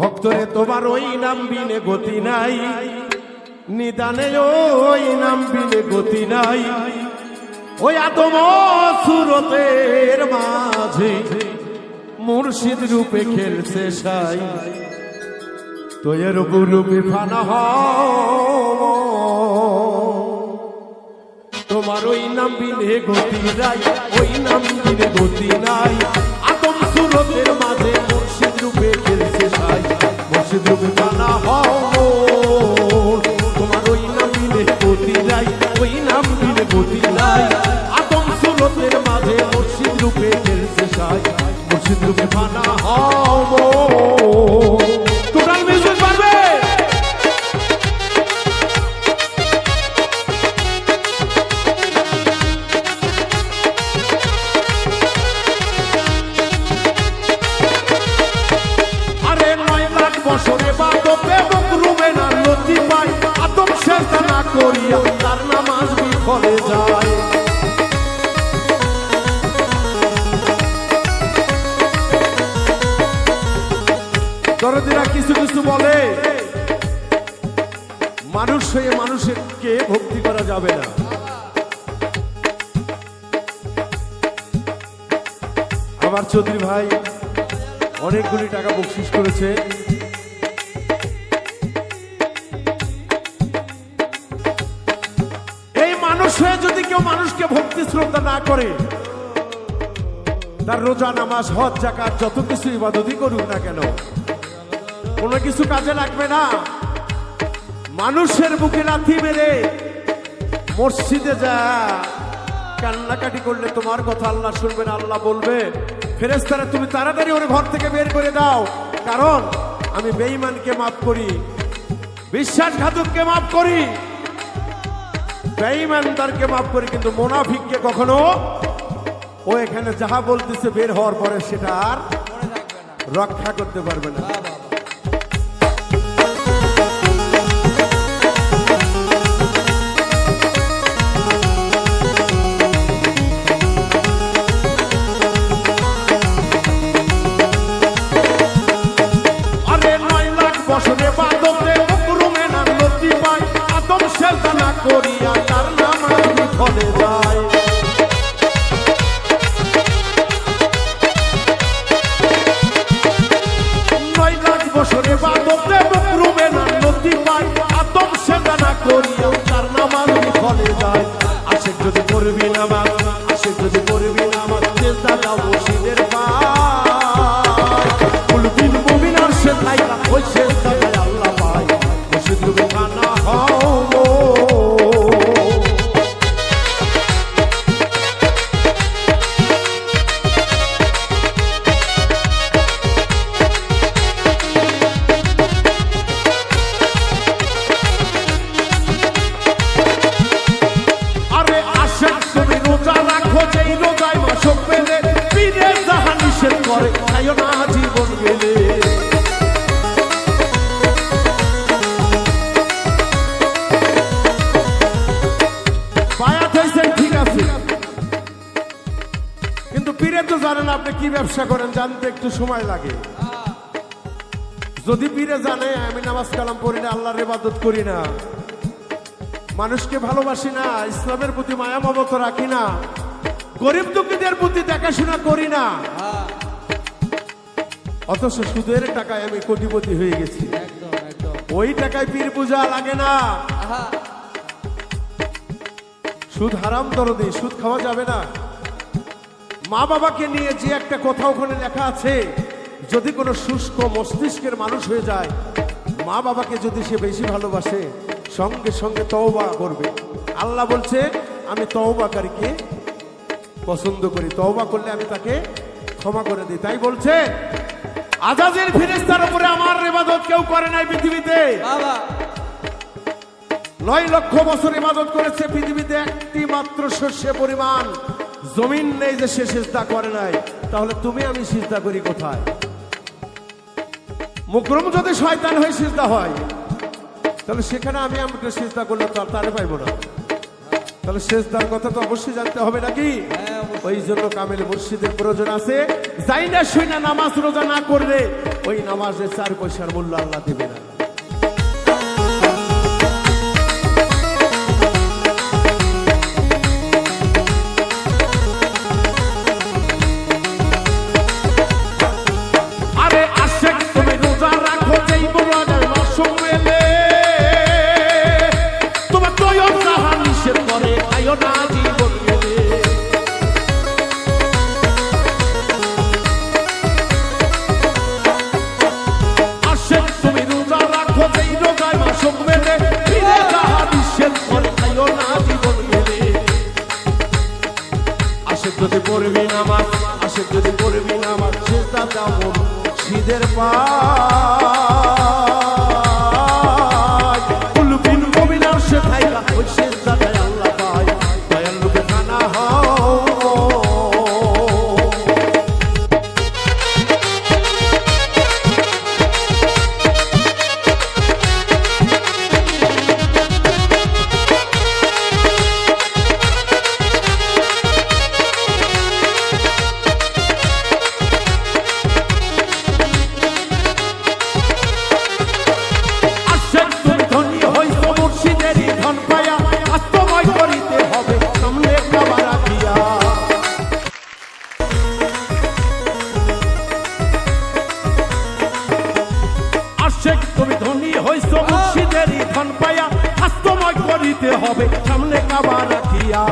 ভক্তরে তোমার ওই নাম বিনে গতি নাই। নিদানে ওই নাম বিনে গতি নাই। ওই আদম সুরতের মাঝে মুর্শিদ রূপে খেলছে সাই। তোয়ের রূপে ফানা হও তোমার ওই নাম বিনে গতি নাই, ওই নাম বিনে গতি নাই। আদম সুরতের মাঝে রূপে খেলছে সাই মুর্শিদ রূপে বানা হও তোমার ওই নাম বিনে গতি নাই ওই নাম বছরে বাদবে দরদিরা কিছু কিছু বলে, মানুষ হয়ে মানুষকে ভক্তি করা যাবে না? আমার চৌধুরী ভাই অনেকগুলি টাকা বকশিস করেছে। কেউ মানুষকে ভক্তি শ্রদ্ধা না করে, তার রোজা, নামাজ, হজ জাকাত যত কিছু ইবাদতই করুক না কেন, কোনো কিছু কাজে লাগবে না। মানুষের বুকে লাথি মেরে মসজিদে যা, কান্নাকাটি করলে তোমার কথা আল্লাহ শুনবে না, আল্লাহ বলবে ফেরেস্তারা তুমি তাড়াতাড়ি ওর ঘর থেকে বের করে দাও। কারণ আমি বেঈমানকে মাফ করি, বিশ্বাসঘাতককে মাফ করি। বেঈমানদারকে মাফ করে, কিন্তু মোনাফিককে কখনো ও এখানে যাহা বলতেছে বের হওয়ার পরে সেটা আর রক্ষা করতে পারবে না। বছরে বাদতে না করিয়া যদি করবি না বাবা আশেক যদি যদি পীরে জানে, আমি নামাজ কালাম আল্লাহর ইবাদত করি না। মানুষকে ভালোবাসি না, ইসলামের প্রতি মায়া মমত রাখি না। গরিব দুঃখীদের প্রতি দেখাশোনা করি না। অথচ সুদের টাকায় আমি কোটিপতি হয়ে গেছি। একদম একদম। ওই টাকায় পীর পূজা লাগে না। সুদ হারাম দরদি সুদ খাওয়া যাবে না। মা বাবাকে নিয়ে যে একটা কথা ওখানে লেখা আছে যদি কোনো শুষ্ক মস্তিষ্কের মানুষ হয়ে যায় মা বাবাকে যদি সে বেশি ভালোবাসে সঙ্গে সঙ্গে তওবা করবে। আল্লাহ বলছে আমি তওবাকারীকে পছন্দ করি। তওবা করলে আমি তাকে ক্ষমা করে দিই। তাই বলছে আজাজের ফিরেস্তার উপরে আমার ইবাদত কেউ করে নাই পৃথিবীতে। নয় লক্ষ বছর ইবাদত করেছে পৃথিবীতে একটি মাত্র শস্যের পরিমাণ। জমিন নেই যে সে সিজদা করে নাই। তাহলে তুমি আমি সিজদা করি কোথায়? মুকরম যদি শয়তান হয়ে সিজদা হয় তাহলে সেখানে আমি আমাকে সিজদা করলে তার তারে পাইব না। তাহলে শেষ দার কথা তো অবশ্যই জানতে হবে নাকি? হ্যাঁ, ওই জন্য কামেল মুর্শিদের প্রয়োজন আছে। যাই না শুই না নামাজ রোজা না করলে ওই নামাজের চার পয়সার মূল্য আল্লাহ দেবে না। যদি পড়বি নামাজ আশেক যদি পড়বি নামাজ সেটা তেমন শীতের পায় আশেক তুমি ধনী হইছ মুর্শিদেরই ধন পায়া বাস্তবয় করিতে হবে সামনে কাবা রাখিয়া।